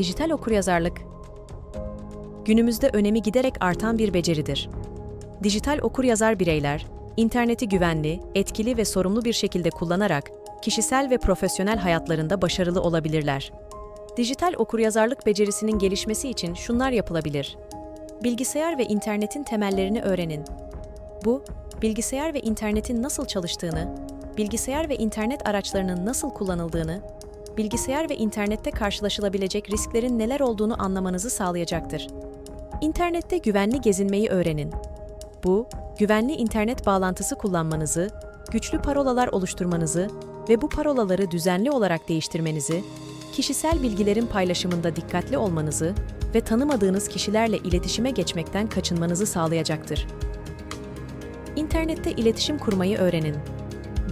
Dijital okuryazarlık günümüzde önemi giderek artan bir beceridir. Dijital okuryazar bireyler, interneti güvenli, etkili ve sorumlu bir şekilde kullanarak kişisel ve profesyonel hayatlarında başarılı olabilirler. Dijital okuryazarlık becerisinin gelişmesi için şunlar yapılabilir. Bilgisayar ve internetin temellerini öğrenin. Bu, bilgisayar ve internetin nasıl çalıştığını, bilgisayar ve internet araçlarının nasıl kullanıldığını, bilgisayar ve internette karşılaşılabilecek risklerin neler olduğunu anlamanızı sağlayacaktır. İnternette güvenli gezinmeyi öğrenin. Bu, güvenli internet bağlantısı kullanmanızı, güçlü parolalar oluşturmanızı ve bu parolaları düzenli olarak değiştirmenizi, kişisel bilgilerin paylaşımında dikkatli olmanızı ve tanımadığınız kişilerle iletişime geçmekten kaçınmanızı sağlayacaktır. İnternette iletişim kurmayı öğrenin.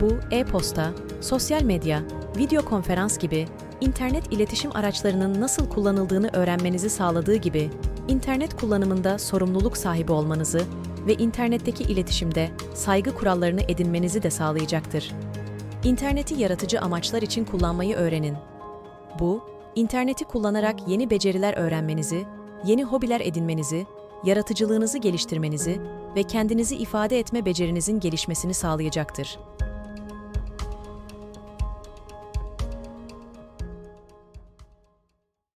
Bu, e-posta, sosyal medya, video konferans gibi internet iletişim araçlarının nasıl kullanıldığını öğrenmenizi sağladığı gibi, internet kullanımında sorumluluk sahibi olmanızı ve internetteki iletişimde saygı kurallarını edinmenizi de sağlayacaktır. İnterneti yaratıcı amaçlar için kullanmayı öğrenin. Bu, interneti kullanarak yeni beceriler öğrenmenizi, yeni hobiler edinmenizi, yaratıcılığınızı geliştirmenizi ve kendinizi ifade etme becerinizin gelişmesini sağlayacaktır.